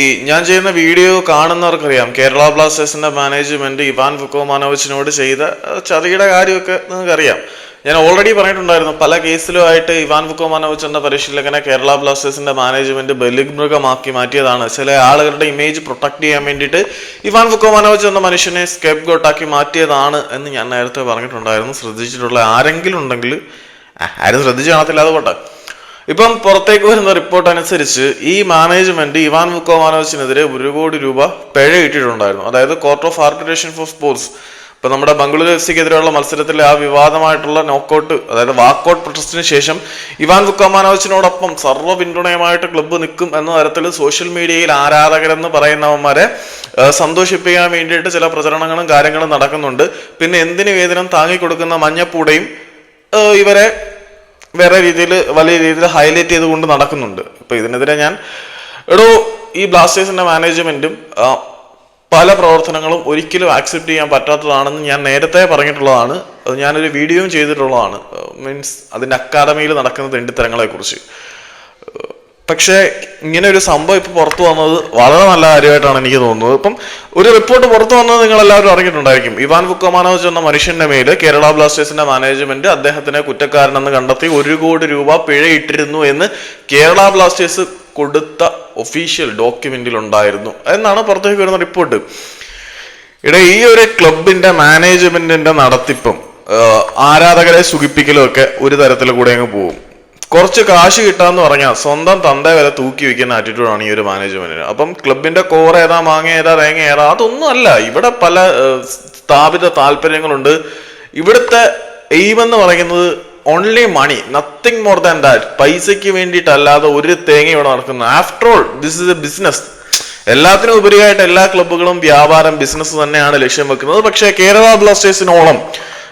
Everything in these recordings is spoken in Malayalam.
ഈ ഞാൻ ചെയ്യുന്ന വീഡിയോ കാണുന്നവർക്കറിയാം. കേരള ബ്ലാസ്റ്റേഴ്സിന്റെ മാനേജ്മെന്റ് ഇവാൻ വുക്കോമാനോവിച്ചിനോട് ചെയ്ത ചതിയുടെ കാര്യമൊക്കെ നിങ്ങൾക്കറിയാം. ഞാൻ ഓൾറെഡി പറഞ്ഞിട്ടുണ്ടായിരുന്നു പല കേസിലുമായിട്ട് ഇവാൻ വുക്കോമാനോവിച്ച് എന്ന പരിശീലകനെ കേരള ബ്ലാസ്റ്റേഴ്സിന്റെ മാനേജ്മെന്റ് ബലിമൃഗമാക്കി മാറ്റിയതാണ്. ചില ആളുകളുടെ ഇമേജ് പ്രൊട്ടക്ട് ചെയ്യാൻ വേണ്ടിയിട്ട് ഇവാൻ വുക്കോമാനോവിച്ച് എന്ന മനുഷ്യനെ സ്കെപ്പ് ഗോട്ടാക്കി മാറ്റിയതാണ് എന്ന് ഞാൻ നേരത്തെ പറഞ്ഞിട്ടുണ്ടായിരുന്നു. ശ്രദ്ധിച്ചിട്ടുള്ള ആരെങ്കിലും ഉണ്ടെങ്കിൽ ആരും ശ്രദ്ധിച്ചു കാണത്തില്ല അതുകൊണ്ടാണ് ഇപ്പം പുറത്തേക്ക് വരുന്ന റിപ്പോർട്ട് അനുസരിച്ച് ഈ മാനേജ്മെന്റ് ഇവാൻ മുക്കോമാനോസിനെതിരെ ഒരു കോടി രൂപ പിഴ ഇട്ടിട്ടുണ്ടായിരുന്നു. അതായത് court of arbitration for sports ഇപ്പൊ നമ്മുടെ ബംഗളൂരു എഫ് സിക്കെതിരെയുള്ള മത്സരത്തിലെ ആ വിവാദമായിട്ടുള്ള നോക്കൌട്ട് അതായത് വാക്കൌട്ട് പ്രൊട്ടസ്റ്റിന് ശേഷം ഇവാൻ മുക്കോമാനോസിനോടൊപ്പം സർവ പിന്തുണയുമായിട്ട് ക്ലബ്ബ് നിൽക്കും എന്ന തരത്തിൽ സോഷ്യൽ മീഡിയയിൽ ആരാധകരെന്ന് പറയുന്നവന്മാരെ സന്തോഷിപ്പിക്കാൻ വേണ്ടിയിട്ട് ചില പ്രചരണങ്ങളും കാര്യങ്ങളും നടക്കുന്നുണ്ട്. പിന്നെ എന്തിനു വേദനം താങ്ങിക്കൊടുക്കുന്ന മഞ്ഞപ്പൂടയും ഇവരെ വേറെ രീതിയിൽ വലിയ രീതിയിൽ ഹൈലൈറ്റ് ചെയ്തുകൊണ്ട് നടക്കുന്നുണ്ട്. അപ്പൊ ഇതിനെതിരെ ഞാൻ എടോ ഈ ബ്ലാസ്റ്റേഴ്സിന്റെ മാനേജ്മെന്റും പല പ്രവർത്തനങ്ങളും ഒരിക്കലും ആക്സെപ്റ്റ് ചെയ്യാൻ പറ്റാത്തതാണെന്ന് ഞാൻ നേരത്തെ പറഞ്ഞിട്ടുള്ളതാണ്. അത് ഞാനൊരു വീഡിയോയും ചെയ്തിട്ടുള്ളതാണ്. മീൻസ് അതിന്റെ അക്കാദമിയിൽ നടക്കുന്ന തെണ്ടിത്തരങ്ങളെ കുറിച്ച് പക്ഷേ ഇങ്ങനെ ഒരു സംഭവം ഇപ്പൊ പുറത്തു വന്നത് വളരെ നല്ല കാര്യമായിട്ടാണ് എനിക്ക് തോന്നുന്നത്. ഇപ്പം ഒരു റിപ്പോർട്ട് പുറത്തു വന്നത് നിങ്ങൾ എല്ലാവരും അറിഞ്ഞിട്ടുണ്ടായിരിക്കും. ഇവാൻ വുക്കോമാനോവിച്ച് എന്ന മനുഷ്യന്റെ മേൽ കേരള ബ്ലാസ്റ്റേഴ്സിന്റെ മാനേജ്മെന്റ് അദ്ദേഹത്തിനെ കുറ്റക്കാരനെന്ന് കണ്ടെത്തി ഒരു കോടി രൂപ പിഴയിട്ടിരുന്നു എന്ന് കേരള ബ്ലാസ്റ്റേഴ്സ് കൊടുത്ത ഒഫീഷ്യൽ ഡോക്യുമെന്റിൽ ഉണ്ടായിരുന്നു എന്നാണ് പുറത്തേക്ക് വരുന്ന റിപ്പോർട്ട്. ഇവിടെ ഈ ഒരു ക്ലബിന്റെ മാനേജ്മെന്റിന്റെ നടത്തിപ്പും ആരാധകരെ സുഖിപ്പിക്കലും ഒക്കെ ഒരു തരത്തിൽ കൂടെ അങ്ങ് പോകും. കുറച്ച് കാശ് കിട്ടാന്ന് പറഞ്ഞാൽ സ്വന്തം തന്ത വരെ തൂക്കി വെക്കുന്ന ആറ്റിറ്റ്യൂഡാണ് ഈ ഒരു മാനേജ്മെന്റിന് അപ്പം ക്ലബിന്റെ കോർ ഏതാ മാങ്ങ ഏതാ തേങ്ങ ഏതാ അതൊന്നും അല്ല. ഇവിടെ പല സ്ഥാപിത താല്പര്യങ്ങളുണ്ട്. ഇവിടുത്തെ എയിം എന്ന് പറയുന്നത് only money nothing more than that പൈസയ്ക്ക് വേണ്ടിയിട്ടല്ലാതെ ഒരു തേങ്ങ ഇവിടെ നടക്കുന്നത് after all this is a business എല്ലാത്തിനും ഉപരിയായിട്ട് എല്ലാ ക്ലബ്ബുകളും വ്യാപാരം ബിസിനസ് തന്നെയാണ് ലക്ഷ്യം വെക്കുന്നത്. പക്ഷേ കേരള ബ്ലാസ്റ്റേഴ്സിനോളം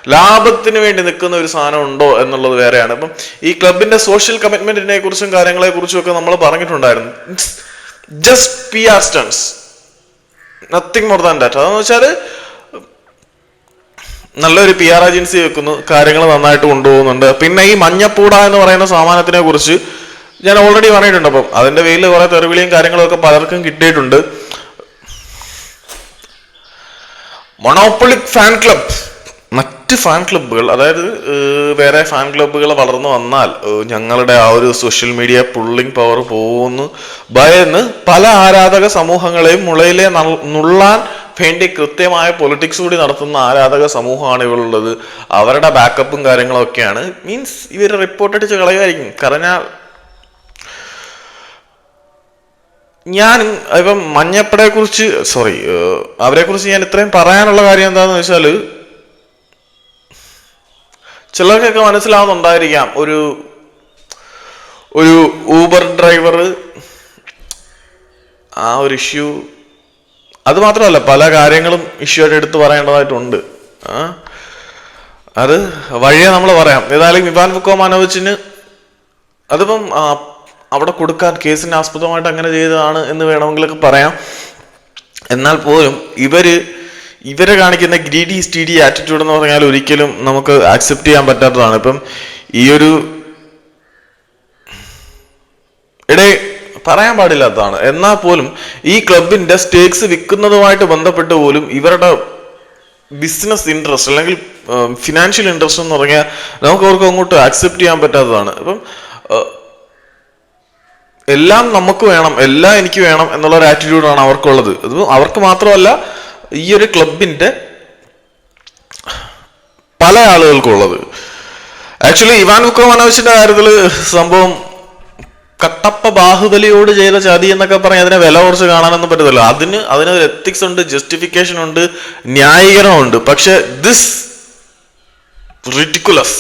ലാഭത്തിന് വേണ്ടി നിൽക്കുന്ന ഒരു സാധനം ഉണ്ടോ എന്നുള്ളത് വേറെയാണ്. അപ്പം ഈ ക്ലബിന്റെ സോഷ്യൽ കമ്മിറ്റ്മെന്റിനെ കുറിച്ചും കാര്യങ്ങളെ കുറിച്ചും ഒക്കെ നമ്മൾ പറഞ്ഞിട്ടുണ്ടായിരുന്നു. Just P R stunts nothing more than that അതെന്ന് വെച്ചാൽ നല്ലൊരു പി ആർ ഏജൻസി വെക്കുന്നു കാര്യങ്ങൾ നന്നായിട്ട് കൊണ്ടുപോകുന്നുണ്ട്. പിന്നെ ഈ മഞ്ഞപ്പൂട എന്ന് പറയുന്ന സാമാനത്തിനെ കുറിച്ച് ഞാൻ ഓൾറെഡി പറഞ്ഞിട്ടുണ്ട്. അപ്പം അതിന്റെ പേരിൽ കുറെ തെറിവിളിയും കാര്യങ്ങളൊക്കെ പലർക്കും കിട്ടിയിട്ടുണ്ട്. മൊണോപ്പൊളിക് ഫാൻ ക്ലബ് മറ്റ് ഫാൻ ക്ലബ്ബുകൾ അതായത് വേറെ ഫാൻ ക്ലബ്ബുകൾ വളർന്നു വന്നാൽ ഞങ്ങളുടെ ആ ഒരു സോഷ്യൽ മീഡിയ പുള്ളിംഗ് പവർ പോകുന്നു ഭയന്ന് പല ആരാധക സമൂഹങ്ങളെയും മുളയിലെ നുള്ളാൻ വേണ്ടി കൃത്യമായ പൊളിറ്റിക്സ് കൂടി നടത്തുന്ന ആരാധക സമൂഹമാണ് ഇവളുള്ളത്. അവരുടെ ബാക്കപ്പും കാര്യങ്ങളും ഒക്കെയാണ് മീൻസ് ഇവർ റിപ്പോർട്ട് അടിച്ച് കളയുമായിരിക്കും. കാരണം ഞാൻ ഇപ്പം മഞ്ഞപ്പടയെ കുറിച്ച് സോറി അവരെ കുറിച്ച് ഞാൻ ഇത്രയും പറയാനുള്ള കാര്യം എന്താണെന്ന് വെച്ചാൽ ചിലർക്കൊക്കെ മനസ്സിലാവുന്നുണ്ടായിരിക്കാം. ഒരു ഒരു ഊബർ ഡ്രൈവർ ആ ഒരു ഇഷ്യൂ അത് മാത്രമല്ല പല കാര്യങ്ങളും ഇഷ്യൂ ആയിട്ട് എടുത്ത് പറയേണ്ടതായിട്ടുണ്ട്. അത് വഴിയെ നമ്മൾ പറയാം. ഏതായാലും വിവാൻ ബുക്കോ വുക്കോമാനോവിച്ചിന് അതിപ്പം അവിടെ കൊടുക്കാൻ കേസിന് ആസ്പദമായിട്ട് അങ്ങനെ ചെയ്തതാണ് എന്ന് വേണമെങ്കിലൊക്കെ പറയാം. എന്നാൽ പോലും ഇവർ ഇവരെ കാണിക്കുന്ന ഗ്രീഡി സ്റ്റീഡി ആറ്റിറ്റ്യൂഡ് എന്ന് പറഞ്ഞാൽ ഒരിക്കലും നമുക്ക് ആക്സെപ്റ്റ് ചെയ്യാൻ പറ്റാത്തതാണ്. ഇപ്പം ഈ ഒരു ഇടേ പറയാൻ പാടില്ലാത്തതാണ്. എന്നാൽ പോലും ഈ ക്ലബിന്റെ സ്റ്റേക്സ് വിൽക്കുന്നതുമായിട്ട് ബന്ധപ്പെട്ട് പോലും ഇവരുടെ ബിസിനസ് ഇൻട്രസ്റ്റ് അല്ലെങ്കിൽ ഫിനാൻഷ്യൽ ഇൻട്രസ്റ്റ് എന്ന് പറഞ്ഞാൽ നമുക്ക് അവർക്ക് അങ്ങോട്ട് ആക്സെപ്റ്റ് ചെയ്യാൻ പറ്റാത്തതാണ്. അപ്പം എല്ലാം നമുക്ക് വേണം എല്ലാം എനിക്ക് വേണം എന്നുള്ള ഒരു ആറ്റിറ്റ്യൂഡാണ് അവർക്കുള്ളത്. അത് അവർക്ക് മാത്രമല്ല ഈ ഒരു ക്ലബിന്റെ പല ആളുകൾക്കും ഉള്ളത് ആക്ച്വലി ഇവാൻ വിക്രമാനവശിന്റെ കാര്യത്തിൽ സംഭവം കട്ടപ്പ ബാഹുബലിയോട് ചെയ്ത ചതി എന്നൊക്കെ പറഞ്ഞ് അതിനെ വില കുറച്ച് കാണാനൊന്നും പറ്റത്തില്ല. അതിന് അതിനൊരു എത്തിക്സ് ഉണ്ട് ജസ്റ്റിഫിക്കേഷൻ ഉണ്ട് ന്യായീകരണമുണ്ട് പക്ഷെ ദിസ് റിറ്റിക്കുലസ്